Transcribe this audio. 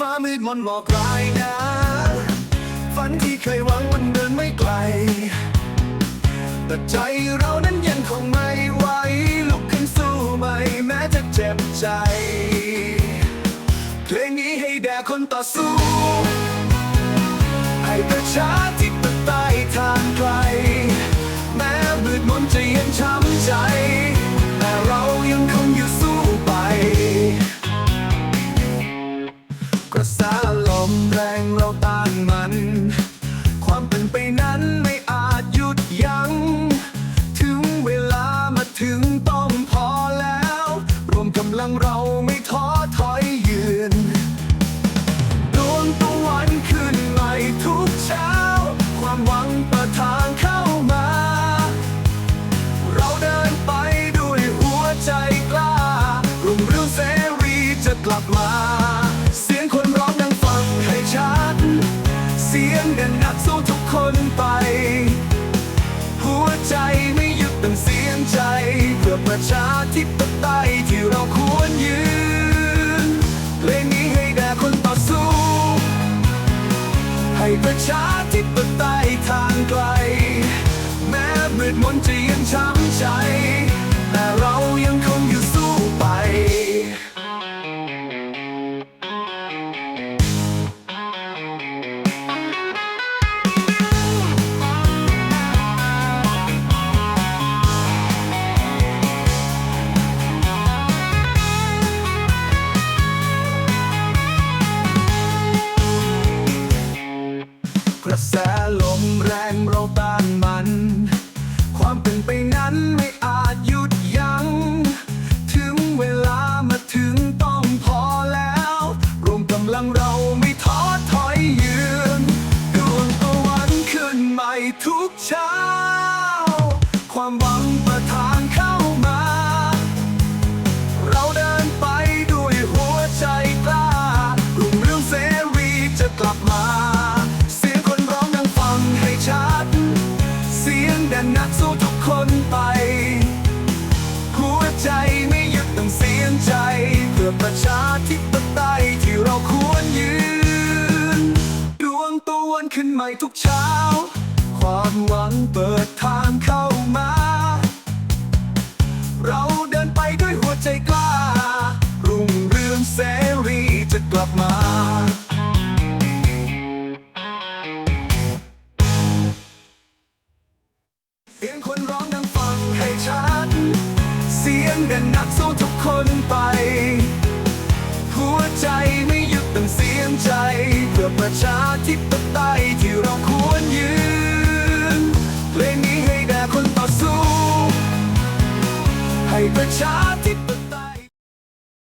ฟ้ามืดมนหมอกลายนะ ฝันที่เคยหวังวันเดินไม่ไกล แต่ใจเรานั้นยังคงไม่ไหวลุกขึ้นสู้ใหม่แม้จะเจ็บใจ เพลงนี้ให้แด่คนต่อสู้ ให้ประชา มแรงเราต้านมัน ความเป็นไปนั้นไม่อาจหยุดยัง้ง ถึงเวลามาถึงต้องพอแล้ว รวมกำลังเราไม่ท้อถอยยืนดวงตะวันขึ้นใหม่ทุกเช้า ความหวังปิดทางเข้ามา เราเดินไปด้วยหัวใจกล้ารุ่งเรืองเสรีจะกลับมา เสียงเด่นหนักสู้ทุกคนไป หัวใจไม่หยุดตั้งเสียงใจ เพื่อประชาธิปไตยที่เราควรยืนเพลงนี้ให้แด่คนต่อสู้ ให้ประชาธิปไตยทางไกล แม้มืดมนจะ ระแสลมแรงเราต้านมัน ความเป็นไปนั้นไม่อาจหยุดยัง้ง ถึงเวลามาถึงต้องพอแล้ว รวมกำลังเราไม่ท้อถอยยืนดวงตะวันขึ้นใหม่ทุกเช้า ความหวังปิดทางเข้ามา เราเดินไปด้วยหัวใจกล้ารุ่งเรืองเสรีจะกลับมา ประชาธิปไตยที่เราควรยืนดวงตะวันขึ้นใหม่ทุกเช้า ความหวังเปิดทางเข้ามา เราเดินไปด้วยหัวใจกล้า รุ่งเรืองเสรีจะกลับมาเสียงคนร้องดังฟังให้ชัด เสียงเด่นนักสู้ทุกคนไป ประชาธิปไตยที่เรา